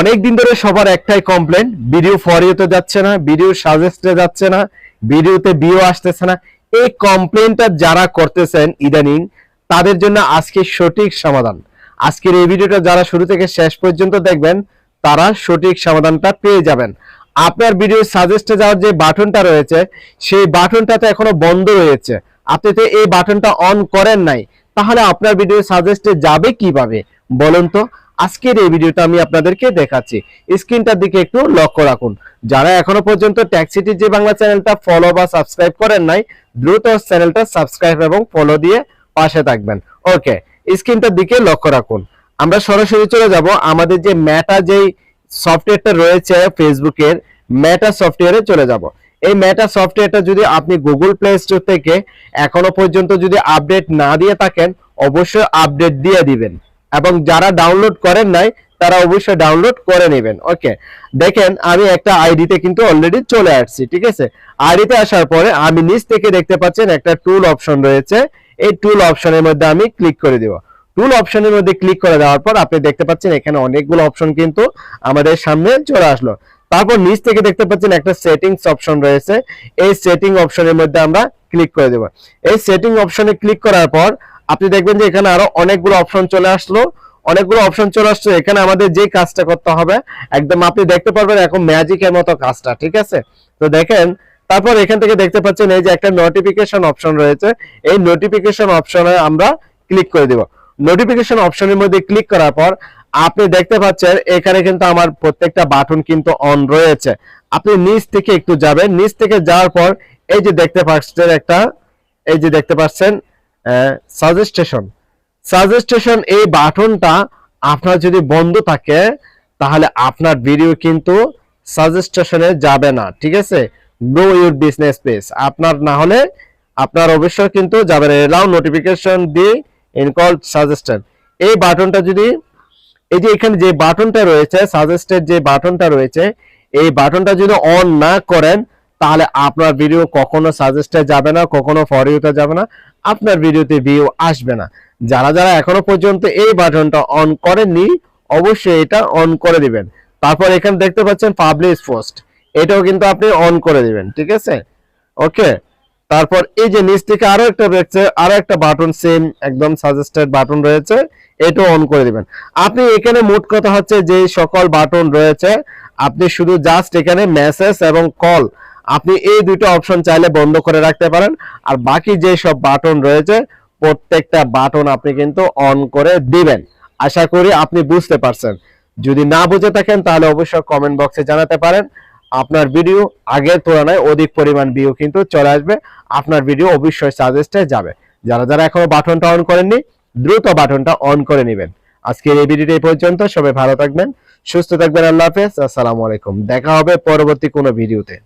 অনেক দিন ধরে সবার একটাই কমপ্লেন ভিডিও ফরিওতে যাচ্ছে না ভিডিও সাজেস্টে যাচ্ছে না ভিডিওতে ভিউ আসতেছে না। এই কমপ্লেনটা যারা করতেছেন ইদানিং, তাদের জন্য আজকে সঠিক সমাধান। আজকের এই ভিডিওটা যারা শুরু থেকে শেষ পর্যন্ত দেখবেন, তারা সঠিক সমাধানটা পেয়ে যাবেন। আপনার ভিডিও সাজেস্টে যাওয়ার যে বাটনটা রয়েছে, সেই বাটনটা তো এখনও বন্ধ রয়েছে। আপনি তো এই বাটনটা অন করেন নাই। তাহলে আপনার ভিডিও সাজেস্টে যাবে কীভাবে? বলুন তো। আজকের এই ভিডিওটা আমি আপনাদেরকে দেখাচ্ছি। স্ক্রিনটার দিকে একটু লক্ষ্য রাখুন। যারা এখনও পর্যন্ত ট্যাক্সিটি যে বাংলা চ্যানেলটা ফলো বা সাবস্ক্রাইব করেন নাই, দ্রুত চ্যানেলটা সাবস্ক্রাইব এবং ফলো দিয়ে পাশে থাকবেন। ওকে স্ক্রিনটার দিকে লক্ষ্য রাখুন। আমরা সরাসরি চলে যাব আমাদের যে ম্যাটা যেই সফটওয়্যারটা রয়েছে ফেসবুকের ম্যাটা সফটওয়্যারে চলে যাব। এই ম্যাটা সফটওয়্যারটা যদি আপনি গুগল প্লে স্টোর থেকে এখনও পর্যন্ত যদি আপডেট না দিয়ে থাকেন, অবশ্যই আপডেট দিয়ে দিবেন। এবং যারা ডাউনলোড করেন নাই, তারা অবশ্যই ডাউনলোড করে নেবেন। ওকে দেখেন, আমি একটা আইডিতে কিন্তু অলরেডি চলে আসছি, ঠিক আছে? আইডিতে আসার পরে আমি নিচ থেকে দেখতে পাচ্ছেন একটা টুল অপশন রয়েছে। এই টুল অপশনের মধ্যে আমি ক্লিক করে দিব। টুল অপশনের মধ্যে ক্লিক করে দেওয়ার পর আপনি দেখতে পাচ্ছেন এখানে অনেকগুলো অপশন কিন্তু আমাদের সামনে চলে আসলো। তারপর নিচ থেকে দেখতে পাচ্ছেন একটা সেটিংস অপশন রয়েছে। এই সেটিং অপশনের মধ্যে আমরা ক্লিক করে দেব। এই সেটিং অপশনে ক্লিক করার পর আপনি দেখবেন যে এখানে আরও অনেকগুলো অপশন চলে আসলো। অনেকগুলো অপশন চলে আসছে, এখানে আমাদের যে কাজটা করতে হবে, একদম আপনি দেখতে পারবেন এখন ম্যাজিকের মতো কাজটা, ঠিক আছে? তো দেখেন, তারপর এখান থেকে দেখতে পাচ্ছেন এই যে একটা নোটিফিকেশন অপশন রয়েছে। এই নোটিফিকেশন অপশনে আমরা ক্লিক করে দেব। নোটিফিকেশন অপশনের মধ্যে ক্লিক করার পর, আপনি দেখতে পাচ্ছেন এখানে কিন্তু আমার প্রত্যেকটা বাটন কিন্তু অন রয়েছে। আপনি নিচ থেকে একটু যাবেন, নিচ থেকে যাওয়ার পর এই যে দেখতে পাচ্ছেন একটা, এই যে দেখতে পাচ্ছেন সাজেস্টেশন সাজেস্টেশন এই বাটনটা আপনার যদি বন্ধ থাকে, তাহলে আপনার ভিডিও কিন্তু সাজেস্টেশনে যাবে না, ঠিক আছে? গ্রো ইউর বিজনেস পেজ আপনার না হলে আপনার অবশ্যই কিন্তু যাবে না। এলাও নোটিফিকেশন দিয়ে ইনকল সাজেস্টেড এই বাটনটা যদি, এই যে এখানে যে বাটনটা রয়েছে সাজেস্টেড যে বাটনটা রয়েছে, এই বাটনটা যদি অন না করেন, তাহলে আপনার ভিডিও কখনো সাজেস্টে যাবে না, কখনো ফর যাবে না। আপনার ভিডিওতে ভিউ আসবে না। যারা যারা এখনও পর্যন্ত এই বাটনটা অন করেননি, অবশ্যই এটা অন করে দিবেন। তারপর এখানে দেখতে পাচ্ছেন পাবলিশ পোস্ট এটাও কিন্তু আপনি অন করে দিবেন, ঠিক আছে? ওকে তারপর এই যে নিচ থেকে আরও একটা রয়েছে আরও একটা বাটন সেম একদম সাজেস্টেড বাটন রয়েছে, এটাও অন করে দিবেন। আপনি এখানে মোট কথা হচ্ছে যে সকল বাটন রয়েছে, আপনি শুধু জাস্ট এখানে মেসেজ এবং কল আপনি এই দুটো অপশন চাইলে বন্ধ করে রাখতে পারেন। আর বাকি যে সব বাটন রয়েছে, প্রত্যেকটা বাটন আপনি কিন্তু অন করে দিবেন। আশা করি আপনি বুঝতে পারছেন। যদি না বুঝে থাকেন, তাহলে অবশ্যই কমেন্ট বক্সে জানাতে পারেন। আপনার ভিডিও আগের তুলনায় অধিক পরিমাণ ভিউ কিন্তু চলে আসবে। আপনার ভিডিও অবশ্যই সাজেস্টে যাবে। যারা যারা এখনও বাটনটা অন করেননি, দ্রুত বাটনটা অন করে নেবেন। আজকের এই ভিডিওটা এই পর্যন্ত। সবাই ভালো থাকবেন, সুস্থ থাকবেন। আল্লাহ হাফেজ। আসসালামু আলাইকুম। দেখা হবে পরবর্তী কোনো ভিডিওতে